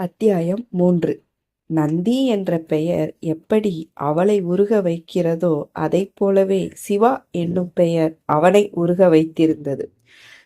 அத்தியாயம் மூன்று. நந்தி என்ற பெயர் எப்படி அவளை உருக வைக்கிறதோ அதைப் போலவே சிவா என்னும் பெயர் அவனை உருக வைத்திருந்தது.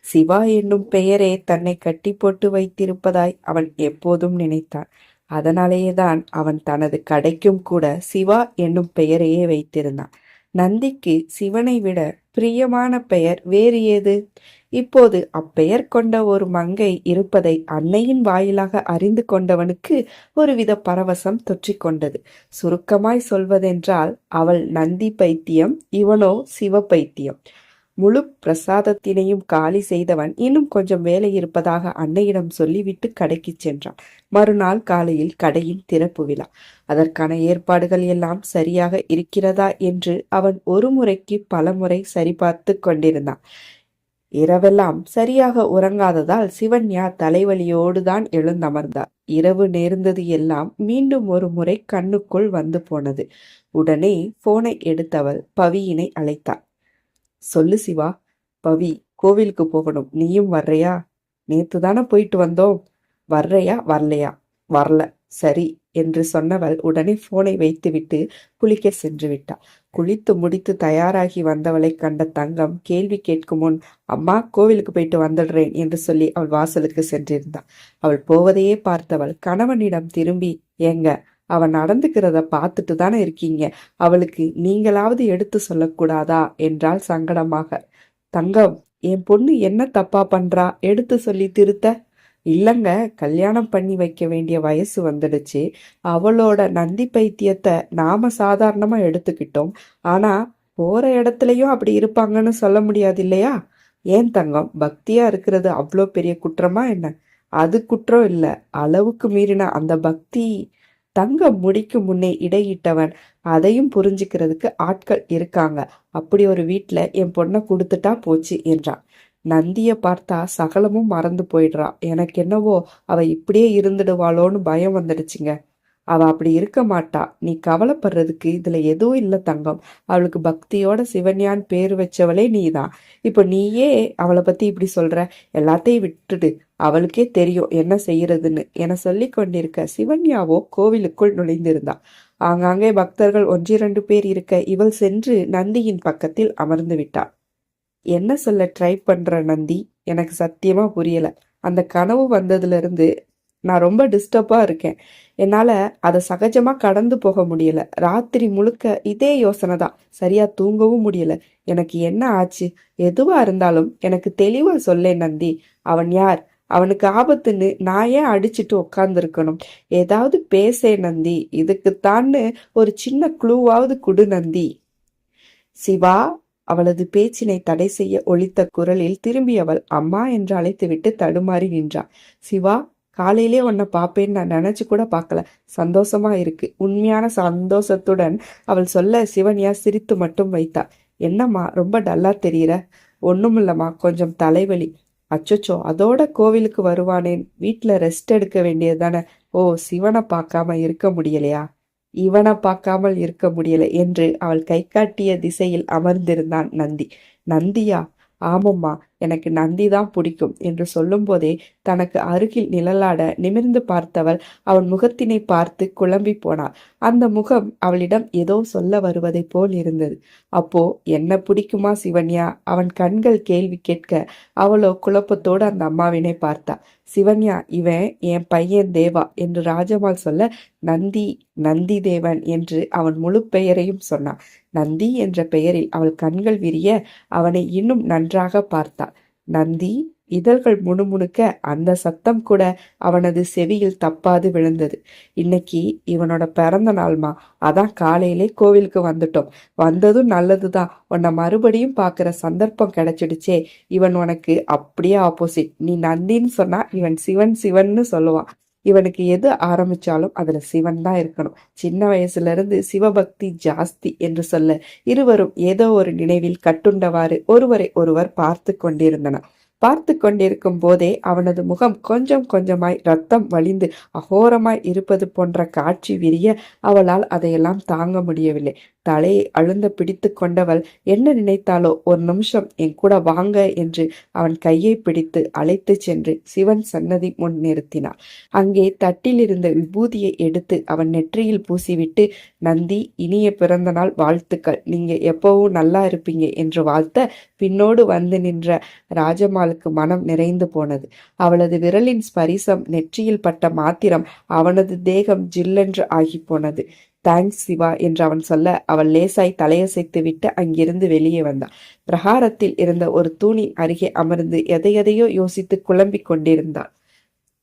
சிவா என்னும் பெயரே தன்னை கட்டி போட்டு வைத்திருப்பதாய் அவன் எப்போதும் நினைத்தான். அதனாலேயேதான் அவன் தனது கடைக்கும் கூட சிவா என்னும் பெயரையே வைத்திருந்தான். நந்திக்கு சிவனை விட பிரியமான பெயர் வேறு ஏது? இப்போது அப்பெயர் கொண்ட ஒரு மங்கை இருப்பதை அன்னையின் வாயிலாக அறிந்து கொண்டவனுக்கு ஒருவித பரவசம் தொற்றிக்கொண்டது. சுருக்கமாய் சொல்வதென்றால் அவள் நந்தி பைத்தியம் இவனோ சிவ பைத்தியம். முழு பிரசாதத்தினையும் காலி செய்தவன் இன்னும் கொஞ்சம் வேலை இருப்பதாக அன்னையிடம் சொல்லிவிட்டு கடைக்கு சென்றான். மறுநாள் காலையில் கடையின் திறப்பு விழா. அதற்கான ஏற்பாடுகள் எல்லாம் சரியாக இருக்கிறதா என்று அவன் ஒரு முறைக்கு பல முறை சரிபார்த்து கொண்டிருந்தான். இரவெல்லாம் சரியாக உறங்காததால் சிவன்யா தலைவலியோடு தான் எழுந்தமர்ந்தார். இரவு நேர்ந்தது எல்லாம் மீண்டும் ஒரு முறை கண்ணுக்குள் வந்து போனது. உடனே போனை எடுத்தவள் பவியினை அழைத்தாள். சொல்லு சிவா பவி கோவிலுக்கு போகணும். நீயும் வர்றையா? நேத்து தானே போயிட்டு வந்தோம். வர்றையா வரலையா? வரல. சரி என்று சொன்னவள் உடனே போனை வைத்துவிட்டு குளிக்க சென்று விட்டாள். குளித்து முடித்து தயாராகி வந்தவளை கண்ட தங்கம் கேள்வி கேட்கும் முன் அம்மா கோவிலுக்கு போயிட்டு வந்துடுறேன் என்று சொல்லி அவள் வாசலுக்கு சென்றிருந்தாள். அவள் போவதையே பார்த்தவள் கணவனிடம் திரும்பி ஏங்க அவன் நடந்துக்கிறத பார்த்துட்டு தானே இருக்கீங்க? அவளுக்கு நீங்களாவது எடுத்து சொல்லக்கூடாதா? என்றால் சங்கடமாக. தங்கம் என் பொண்ணு என்ன தப்பா பண்றா? எடுத்து சொல்லி திருத்த. இல்லைங்க கல்யாணம் பண்ணி வைக்க வேண்டிய வயசு வந்துடுச்சு. அவளோட நந்தி பைத்தியத்தை நாம சாதாரணமாக எடுத்துக்கிட்டோம். ஆனால் போகிற இடத்துலையும் அப்படி இருப்பாங்கன்னு சொல்ல முடியாது இல்லையா? ஏன் தங்கம்? பக்தியாக இருக்கிறது அவ்வளோ பெரிய குற்றமா என்ன? அது குற்றம் இல்லை. அளவுக்கு மீறின அந்த பக்தி தங்க முடிக்கு முன்னே இடையிட்டவன். அதையும் புரிஞ்சுக்கிறதுக்கு ஆட்கள் இருக்காங்க. அப்படி ஒரு வீட்டில் என் பொண்ணை கொடுத்துட்டா போச்சு என்றான். நந்தியை பார்த்தா சகலமும் மறந்து போயிடுறா. எனக்கு என்னவோ அவ இப்படியே இருந்துடுவாளோன்னு பயம் வந்துடுச்சுங்க. அவ அப்படி இருக்க மாட்டா. நீ கவலைப்படுறதுக்கு இதுல எதுவும் இல்லை தங்கம். அவளுக்கு பக்தியோட சிவன்யான் பேர் வச்சவளே நீதான். இப்போ நீயே அவளை பத்தி இப்படி சொல்ற? எல்லாத்தையும் விட்டுடு. அவளுக்கே தெரியும் என்ன செய்யறதுன்னு. என சொல்லி கொண்டிருக்க சிவன்யாவோ கோவிலுக்குள் நுழைந்திருந்தா. ஆங்காங்கே பக்தர்கள் ஒன்றிரண்டு பேர் இருக்க இவள் சென்று நந்தியின் பக்கத்தில் அமர்ந்து விட்டாள் என்ன சொல்ல ட்ரை பண்ணுற நந்தி? எனக்கு சத்தியமாக புரியலை. அந்த கனவு வந்ததுலேருந்து நான் ரொம்ப டிஸ்டர்பாக இருக்கேன். என்னால் அதை சகஜமாக கடந்து போக முடியல. ராத்திரி முழுக்க இதே யோசனை தான். சரியாக தூங்கவும் முடியலை. எனக்கு என்ன ஆச்சு? எதுவாக இருந்தாலும் எனக்கு தெளிவாக சொல்லேன் நந்தி. அவன் யார்? அவனுக்கு ஆபத்துன்னு நான் ஏன் அடிச்சுட்டு உட்காந்துருக்கணும் ஏதாவது பேசே நந்தி. இதுக்குத்தான்னு ஒரு சின்ன குழுவாவது குடு நந்தி. சிவா அவளது பேச்சினை தடை செய்ய ஒழித்த குரலில் திரும்பி அவள் அம்மா என்று அழைத்துவிட்டு தடுமாறி நின்றாள் சிவா காலையிலே உன்னை பார்ப்பேன்னு நான் நினச்சி கூட பார்க்கல. சந்தோஷமா இருக்கு. உண்மையான சந்தோஷத்துடன் அவள் சொல்ல சிவனியா சிரித்து மட்டும் வைத்தா என்னம்மா ரொம்ப டல்லா தெரியிற. ஒன்றும் இல்லைம்மா கொஞ்சம் தலைவலி. அச்சச்சோ அதோட கோவிலுக்கு வருவானேன். வீட்டில் ரெஸ்ட் எடுக்க வேண்டியது தானே. ஓ சிவனை பார்க்காம இருக்க முடியலையா? இவனை பார்க்காமல் இருக்க முடியல என்று அவள் கை காட்டிய திசையில் அமர்ந்திருந்தான் நந்தி. நந்தியா? ஆமம்மா எனக்கு நந்தி தான் பிடிக்கும் என்று சொல்லும்போதே தனக்கு அருகில் நிழலாட நிமிர்ந்து பார்த்தவள் அவன் முகத்தினை பார்த்து குழம்பி போனாள். அந்த முகம் அவளிடம் ஏதோ சொல்ல வருவதைப் போல் இருந்தது. அப்போ என்ன பிடிக்குமா சிவன்யா? அவன் கண்கள் கேள்வி கேட்க அவளோ குழப்பத்தோடு அந்த அம்மாவினை பார்த்தா. சிவன்யா இவன் என் பையன் தேவா என்று ராஜபால் சொல்ல நந்தி நந்தி தேவன் என்று அவன் முழு பெயரையும் சொன்னான். நந்தி என்ற பெயரில் அவள் கண்கள் விரிய அவனை இன்னும் நன்றாக பார்த்தாள். நந்தி இதழ்கள் முணுமுணுக்க அந்த சத்தம் கூட அவனது செவியில் தப்பாது விழுந்தது. இன்னைக்கு இவனோட பிறந்த நாள்மா அதான் காலையிலே கோவிலுக்கு வந்துட்டோம். வந்ததும் நல்லதுதான். உன்னை மறுபடியும் பார்க்குற சந்தர்ப்பம் கிடைச்சிடுச்சே. இவன் உனக்கு அப்படியே ஆப்போசிட் நீ நந்தின்னு சொன்னா இவன் சிவன் சிவன்னு சொல்லுவான். இவனுக்கு எது ஆரம்பிச்சாலும் அதுல சிவன் தான் இருக்கணும். சின்ன வயசுல இருந்து சிவபக்தி ஜாஸ்தி என்று சொல்ல இருவரும் ஏதோ ஒரு நினைவில் கட்டுண்டவாறு ஒருவரை ஒருவர் பார்த்து கொண்டிருந்தனர். பார்த்து கொண்டிருக்கும் போதே அவனது முகம் கொஞ்சம் கொஞ்சமாய் ரத்தம் வழிந்து அகோரமாய் இருப்பது போன்ற காட்சி விரிய அவளால் அதையெல்லாம் தாங்க முடியவில்லை. தலையை அழுந்த பிடித்து கொண்டவள் என்ன நினைத்தாலோ ஒரு நிமிஷம் என் கூட வாங்க என்று அவன் கையை பிடித்து அழைத்துச் சென்று சிவன் சன்னதி முன் நிறுத்தினாள். அங்கே தட்டில் இருந்த விபூதியை எடுத்து அவன் நெற்றியில் பூசிவிட்டு நந்தி இனிய பிறந்த நாள் வாழ்த்துக்கள். நீங்க எப்பவும் நல்லா இருப்பீங்க என்று வாழ்த்த பின்னோடு வந்து நின்ற ராஜம்மாளுக்கு மனம் நிறைந்து போனது. அவளது விரலின் ஸ்பரிசம் நெற்றியில் பட்ட மாத்திரம் அவனது தேகம் ஜில்லென்று ஆகி போனது. தேங்க்ஸ் சிவா என்று அவன் சொல்ல அவள் லேசாய் தலையசைத்து விட்டு அங்கிருந்து வெளியே வந்தாள் பிரகாரத்தில் இருந்த ஒரு தூணின் அருகே அமர்ந்து எதையெதையோ யோசித்து குழம்பிக் கொண்டிருந்தாள்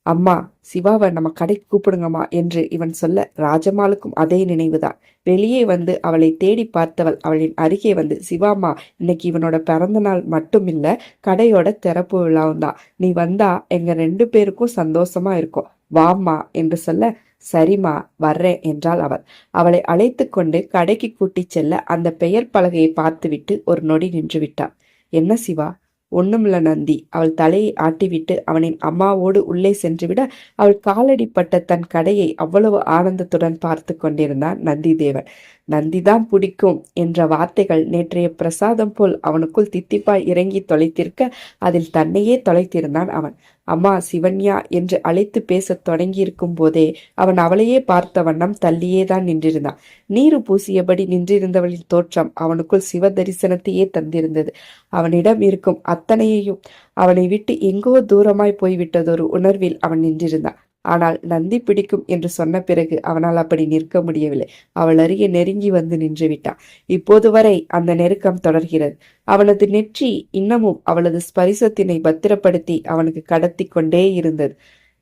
அம்மா சிவாவை நம்ம கடைக்கு கூப்பிடுங்கம்மா என்று இவன் சொல்ல ராஜமாலுக்கும் அதே நினைவுதான். வெளியே வந்து அவளை தேடி பார்த்தவள் அவளின் அருகே வந்து சிவாம்மா இன்னைக்கு இவனோட பிறந்த நாள் மட்டும் இல்ல கடையோட திறப்பு விழாவும் தான் நீ வந்தா எங்க ரெண்டு பேருக்கும் சந்தோஷமா இருக்கும். வாம்மா என்று சொல்ல சரிமா வர்றேன் என்றாள் அவள். அவளை அழைத்து கொண்டு கடைக்கு கூட்டிச் செல்ல அந்த பெயர் பலகையை பார்த்துவிட்டு ஒரு நொடி நின்று விட்டாள். என்ன சிவா? ஒண்ணுமில்ல நந்தி. அவள் தலையை ஆட்டிவிட்டு அவனின் அம்மாவோடு உள்ளே சென்றுவிட அவள் காலடிப்பட்ட தன் கடையை அவ்வளவு ஆனந்தத்துடன் பார்த்து கொண்டிருந்தான் நந்திதேவன். நந்திதான் பிடிக்கும் என்ற வார்த்தைகள் நேற்றைய பிரசாதம் போல் அவனுக்குள் தித்திப்பாய் இறங்கி தொலைத்திருக்க அதில் தன்னையே தொலைத்திருந்தான் அவன். அம்மா சிவன்யா என்று அழைத்து பேசத் தொடங்கியிருக்கும் போதே அவன் அவளையே பார்த்த வண்ணம் தள்ளியே தான் நின்றிருந்தான். நீரு பூசியபடி நின்றிருந்தவளின் தோற்றம் அவனுக்குள் சிவ தரிசனத்தையே தந்திருந்தது. அவனிடம் இருக்கும் அத்தனையையும் அவனை விட்டு எங்கோ தூரமாய் போய்விட்டதொரு உணர்வில் அவன் நின்றிருந்தான். ஆனால் நந்தி பிடிக்கும் என்று சொன்ன பிறகு அவனால் அப்படி நிற்க முடியவில்லை. அவள் அருகே நெருங்கி வந்து நின்று விட்டான். இப்போது வரை அந்த நெருக்கம் தொடர்கிறது. அவனது நெற்றி இன்னமும் அவளது ஸ்பரிசத்தினை பத்திரப்படுத்தி அவனுக்கு கடத்தி கொண்டே இருந்தது.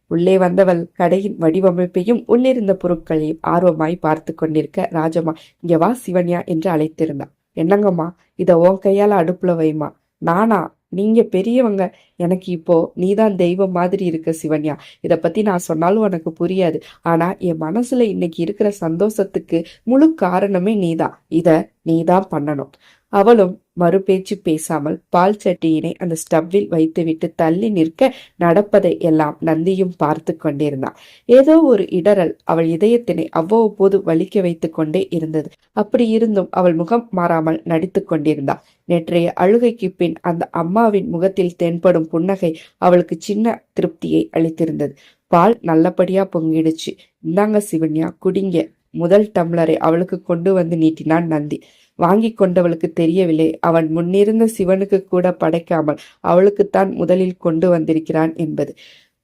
உள்ளே வந்தவள் கடையின் வடிவமைப்பையும் உள்ளிருந்த பொருட்களையும் ஆர்வமாய் பார்த்து கொண்டிருக்க ராஜம்மா இங்க வா சிவன்யா என்று அழைத்திருந்தான். என்னங்கம்மா இத உன் கையால அடுப்புல வைமா? நானா? நீங்க பெரியவங்க எனக்கு இப்போ நீதான் தெய்வம் மாதிரி இருக்க சிவன்யா. இதை பத்தி நான் சொன்னாலும் உனக்கு புரியாது. ஆனா என் மனசுல இன்னைக்கு இருக்கிற சந்தோஷத்துக்கு முழு காரணமே நீதான். இத நீதான் பண்ணணும். அவளும் மறுபேச்சு பேசாமல் பால் சட்டியினை அந்த ஸ்டவ்வில் வைத்துவிட்டு தள்ளி நிற்க நடப்பதை எல்லாம் நந்தியும் பார்த்து கொண்டிருந்தான் ஏதோ ஒரு இடரல் அவள் இதயத்தினை அவ்வப்போது வலிக்க வைத்து கொண்டே இருந்தது. அப்படி இருந்தும் அவள் முகம் மாறாமல் நடித்து கொண்டிருந்தாள் நேற்றைய அழுகைக்கு பின் அந்த அம்மாவின் முகத்தில் தென்படும் புன்னகை அவளுக்கு சின்ன திருப்தியை அளித்திருந்தது. பால் நல்லபடியா பொங்கிடுச்சு. இந்தாங்க சிவன்யா குடிங்க. முதல் டம்ளரை அவளுக்கு கொண்டு வந்து நீட்டினான் நந்தி. வாங்கி கொண்டவளுக்கு தெரியவில்லை. அவன் முன்னிருந்த சிவனுக்கு கூட படைக்காமல் அவளுக்குத்தான் முதலில் கொண்டு வந்திருக்கிறான் என்பது.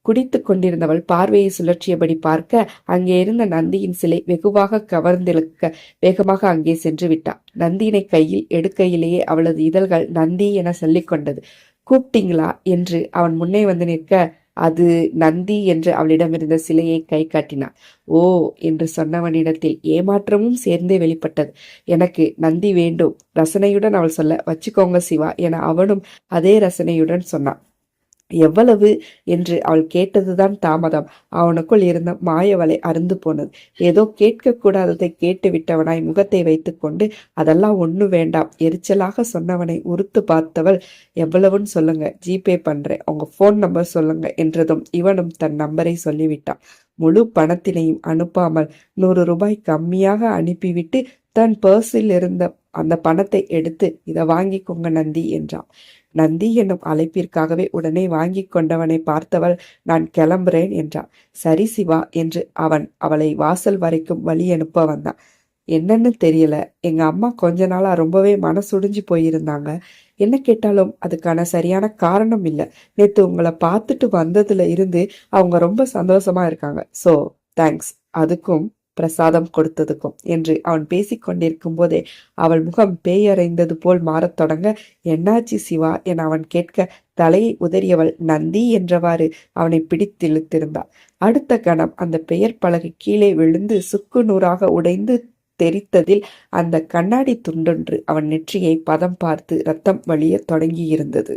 குடித்து கொண்டிருந்தவள் பார்வையை சுழற்றியபடி பார்க்க அங்கே இருந்த நந்தியின் சிலை வெகுவாக கவர்ந்திழுக்க வேகமாக அங்கே சென்று விட்டான் நந்தியினை கையில் எடுக்கையிலேயே அவளது இதழ்கள் நந்தி என சொல்லிக்கொண்டது கூப்பிட்டீங்களா? என்று அவன் முன்னே வந்து நிற்க அது நந்தி என்று அவளிடமிருந்த சிலையை கை காட்டினான். ஓ என்று சொன்னவனிடத்தில் ஏமாற்றமும் சேர்ந்தே வெளிப்பட்டது. எனக்கு நந்தி வேண்டும். ரசனையுடன் அவள் சொல்ல வச்சுக்கோங்க சிவா என அவனும் அதே ரசனையுடன் சொன்னான். எவ்வளவு என்று அவள் கேட்டதுதான் தாமதம். அவனுக்குள் இருந்த மாயவலை அருந்து போனது. ஏதோ கேட்கக்கூடாததை கேட்டு விட்டவனாய் முகத்தை வைத்துக்கொண்டு அதெல்லாம் ஒண்ணு வேண்டாம். எரிச்சலாக சொன்னவனை உறுத்து பார்த்தவள் எவ்வளவுன்னு சொல்லுங்க. ஜிபே பண்றேன். உங்க ஃபோன் நம்பர் சொல்லுங்க என்றதும் இவனும் தன் நம்பரை சொல்லிவிட்டான். முழு பணத்தினையும் அனுப்பாமல் நூறு ரூபாய் கம்மியாக அனுப்பிவிட்டு தன் பர்ஸில் இருந்த அந்த பணத்தை எடுத்து இதை வாங்கிக்கோங்க நந்தி என்றான். நந்தி என்னும் அழைப்பிற்காகவே உடனே வாங்கி கொண்டவனை பார்த்தவள் நான் கிளம்புறேன் என்றான் சரி சிவா என்று அவன் அவளை வாசல் வரைக்கும் வழி அனுப்ப வந்தான். என்னன்னு தெரியல. எங்க அம்மா கொஞ்ச நாளா ரொம்பவே மனசுடிஞ்சு போயிருந்தாங்க. என்ன கேட்டாலும் அதுக்கான சரியான காரணம் இல்லை. நேத்து உங்களை பார்த்துட்டு வந்ததுல இருந்து அவங்க ரொம்ப சந்தோஷமா இருக்காங்க. So thanks. அதுக்கும் பிரசாதம் கொடுத்ததுக்கும் என்று அவன் பேசிக்கொண்டிருக்கும் போதே அவள் முகம் பேயறைந்தது போல் மாறத் தொடங்க என்னாச்சி சிவா? என அவன் கேட்க தலையை உதறியவள் நந்தி என்றவாறு அவனை பிடித்திழுத்திருந்தாள். அடுத்த கணம் அந்த பெயர் பலகை கீழே விழுந்து சுக்கு நூறாக உடைந்து தெரித்ததில் அந்த கண்ணாடி துண்டொன்று அவன் நெற்றியை பதம் பார்த்து ரத்தம் வழிய தொடங்கியிருந்தது.